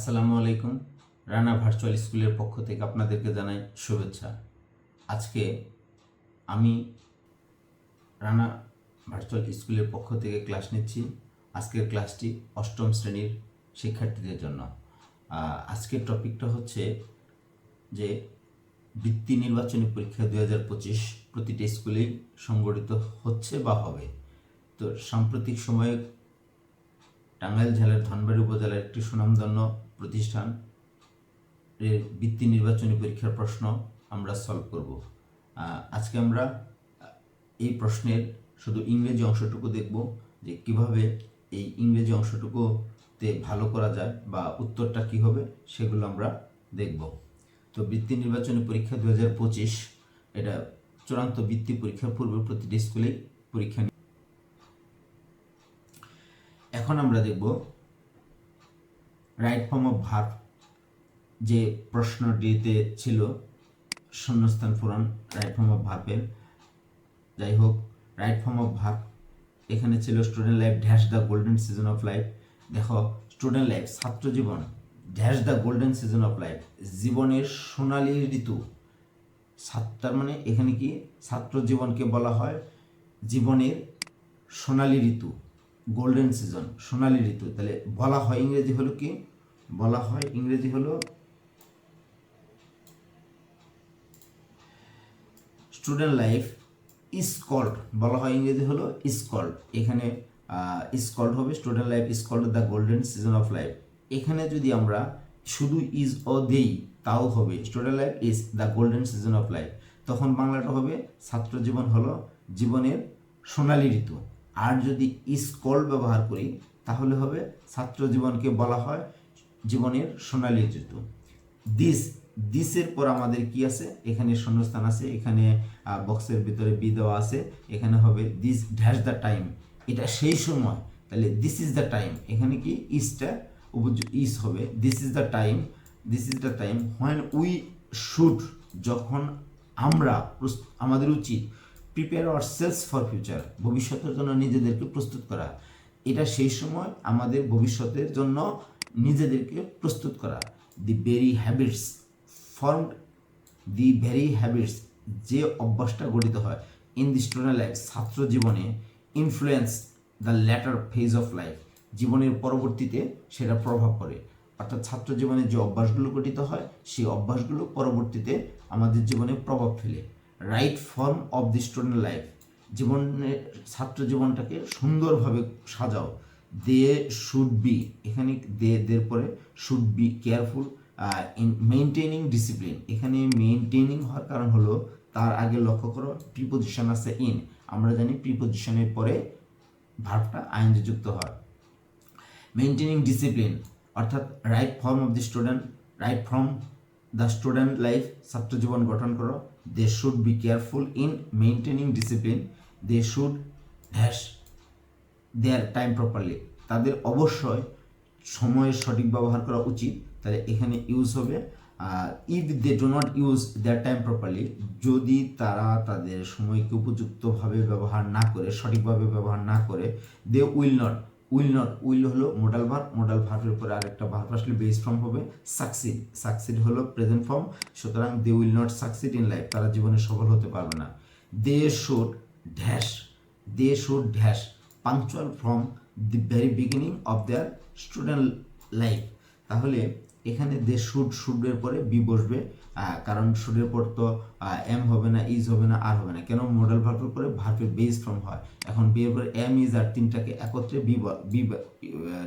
আসসালামু আলাইকুম। রানা ভার্চুয়াল স্কুলের পক্ষ থেকে আপনাদেরকে জানাই শুভেচ্ছা। আজকে আমি রানা ভার্চুয়াল স্কুলের পক্ষ থেকে ক্লাস নিচ্ছি। আজকের ক্লাসটি অষ্টম শ্রেণির শিক্ষার্থীদের জন্য। আজকের টপিকটা হচ্ছে যে বৃত্তি নির্বাচনী পরীক্ষা দুই হাজার পঁচিশ প্রতিটি স্কুলেই সংগঠিত হচ্ছে বা হবে। তো সাম্প্রতিক সময়ে টাঙ্গাইল জেলার ধনবাড়ি উপজেলার একটি সুনামধন্য প্রতিষ্ঠান। এর বৃত্তি নির্বাচনী পরীক্ষার প্রশ্ন আমরা সলভ করব। আজকে আমরা এই প্রশ্নের শুধু ইংরেজি অংশটুকু দেখব যে কীভাবে এই ইংরেজি অংশটুকুতে ভালো করা যায় বা উত্তরটা কি হবে সেগুলো আমরা দেখব। তো বৃত্তি নির্বাচনী পরীক্ষা দু হাজার পঁচিশ, এটা চূড়ান্ত বৃত্তি পরীক্ষার পূর্বে প্রতিটি স্কুলেই পরীক্ষা নি- এখন আমরা দেখব রাইট ফর্ম অফ ভার্ব যে প্রশ্নটিতে ছিল, শূন্যস্থান পূরণ রাইট ফর্ম অফ ভার্বের যাই হোক রাইট ফর্ম অফ ভার্ব এখানে ছিল student life dash the golden season of life দেখো স্টুডেন্ট লাইফ ছাত্র জীবন dash the golden season of life জীবনের সোনালী ঋতু। তার মানে এখানে কি? ছাত্র জীবনকে বলা হয় জীবনের সোনালী ঋতু। গোল্ডেন সিজন সোনালী ঋতু। তাহলে বলা হয় ইংরেজি হলো কি? বলা হয় ইংরেজি হলো স্টুডেন্ট লাইফ ইজ কল্ড বলা হয় ইংরেজি হলো ইজ কল্ড এখানে ইজ কল্ড হবে student life is called the golden season of life এখানে যদি আমরা শুধু ইজ অ দেই তাও হবে student life is the golden season of life তখন বাংলাটা হবে ছাত্র জীবন হলো জীবনের সোনালী ঋতু। আর যদি কল্ড ব্যবহার করি, তাহলে হবে ছাত্র জীবনকে বলা হয় জীবনের সোনালী ঋতু। দিস, দিসের পর আমাদের কি আছে? এখানে শূন্যস্থান আছে, এখানে বক্সের ভিতরে বি দেওয়া আছে, এখানে হবে দিস ড্যাশ দ্য টাইম। এটা সেই সময়। তাহলে দিস ইজ দ্য টাইম। এখানে কি? ইজটা ইস হবে। This is the time. This is the time. When we should, যখন আমরা আমাদের উচিত prepare ourselves for future ভবিষ্যতের জন্য নিজেদেরকে প্রস্তুত করা। এটা সেই সময় আমাদের ভবিষ্যতের জন্য নিজেদেরকে প্রস্তুত করা। The very habits form the very habits যে অভ্যাসটা গঠিত হয় ইন দি স্টুডেন্ট লাইফ ছাত্র জীবনে influence the latter phase of life জীবনের পরবর্তীতে সেটা প্রভাব পড়ে। অর্থাৎ ছাত্র জীবনে যে অভ্যাসগুলো গঠিত হয়, সেই অভ্যাসগুলো পরবর্তীতে আমাদের জীবনে প্রভাব ফেলে। Right form of the student life জীবনের ছাত্র জীবনটাকে সুন্দরভাবে সাজাও। দে শুড বি এখানে দে দের পরে should be careful in maintaining discipline এখানে মেনটেনিং হওয়ার কারণ হলো, তার আগে লক্ষ্য করো প্রিপোজিশন আছে ইন আমরা জানি প্রিপোজিশনের পরে ভার্বটা আইনজি যুক্ত হয়। মেনটেনিং ডিসিপ্লিন অর্থাৎ right form of the student right from the student life ছাত্র জীবন গঠন করো they should be careful in maintaining discipline they should use their time properly তাদের অবশ্যই সময়ের সঠিক ব্যবহার করা উচিত। তাহলে এখানে ইউজ হবে। If they do not use their time properly যদি তারা তাদের সময়কে উপযুক্তভাবে ব্যবহার না করে, সঠিকভাবে ব্যবহার না করে they will not will not, will হলো মোডাল ভার্ব মোডাল ভার্বের উপরে আরেকটা ভার্ব আসলে বেস ফর্ম হবে সাকসিড সাকসিড হলো প্রেজেন্ট ফর্ম সুতরাং they will not succeed in life তারা জীবনে সফল হতে পারবে না। They should dash they should dash punctual from the very beginning of their student life তাহলে এখানে দে শুড, শুডের পরে বি বসবে কারণ শুডের পর তো এম হবে না, ইজ হবে না, আর হবে না। কেন? মডেল ভার্বের পরে ভার্বের বেস ফর্ম হয়। এখন বি এর পরে এম ইজ আর তিনটাকে একত্রে বি ব-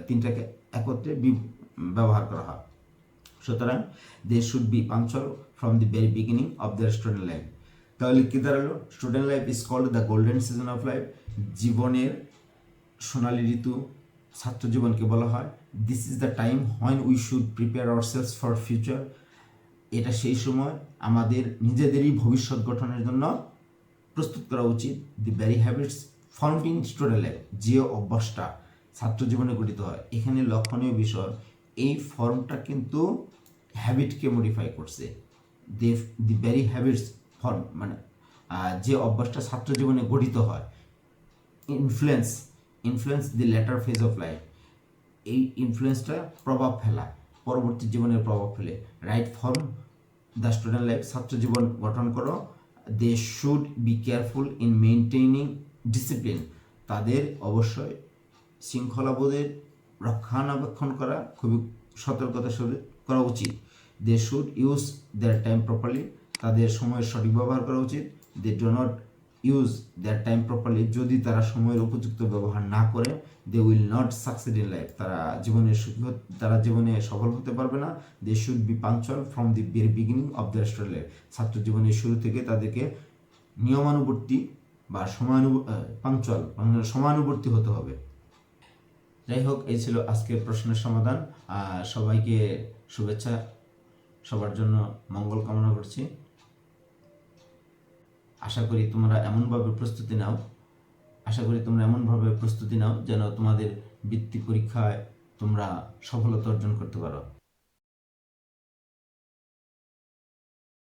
তিনটাকে একত্রে বি ব্যবহার করা হয়। সুতরাং they should be punctual from the very beginning of their student life তাহলে কি দাঁড়াল? Student life is called the golden season of life জীবনের সোনালী ঋতু ছাত্র জীবনকে বলা হয়। This is the time when we should prepare ourselves for future এটা সেই সময় আমাদের নিজেদেরই ভবিষ্যৎ গঠনের জন্য প্রস্তুত করা উচিত। The very habits formed in student life যে অভ্যাসটা ছাত্র জীবনে গঠিত হয়, এখানে লক্ষণীয় বিষয়, এই ফর্মটা কিন্তু হ্যাবিটকে মডিফাই করছে। They the very habits form মানে যে অভ্যাসটা ছাত্র জীবনে গঠিত হয় influence influence the later phase of life এই ইনফ্লুয়েন্সটা প্রভাব ফেলা পরবর্তী জীবনের প্রভাব ফেলে। Right form the student life ছাত্র জীবন গঠন করো। They should be careful in maintaining discipline তাদের অবশ্যই শৃঙ্খলাবোধের রক্ষণাবেক্ষণ করা খুবই সতর্কতার সাথে করা উচিত। They should use their time properly তাদের সময়ের সঠিক ব্যবহার করা উচিত। They do not use their time properly যদি তারা সময়ের উপযুক্ত ব্যবহার না করে they will not succeed in life তারা জীবনে তারা জীবনে সফল হতে পারবে না। They should be punctual from the very beginning of the student life ছাত্র জীবনের শুরু থেকে তাদেরকে নিয়মানুবর্তী বা সমানু পাঞ্চুয়াল সমানুবর্তী হতে হবে। যাই হোক, এই ছিল আজকের প্রশ্নের সমাধান। সবাইকে শুভেচ্ছা। সবার জন্য মঙ্গল কামনা করছি। আশা করি তোমরা এমনভাবে প্রস্তুতি নাও। আশা করি তোমরা এমনভাবে প্রস্তুতি নাও যেন তোমাদের বৃত্তি পরীক্ষায় তোমরা সফলতা অর্জন করতে পারো।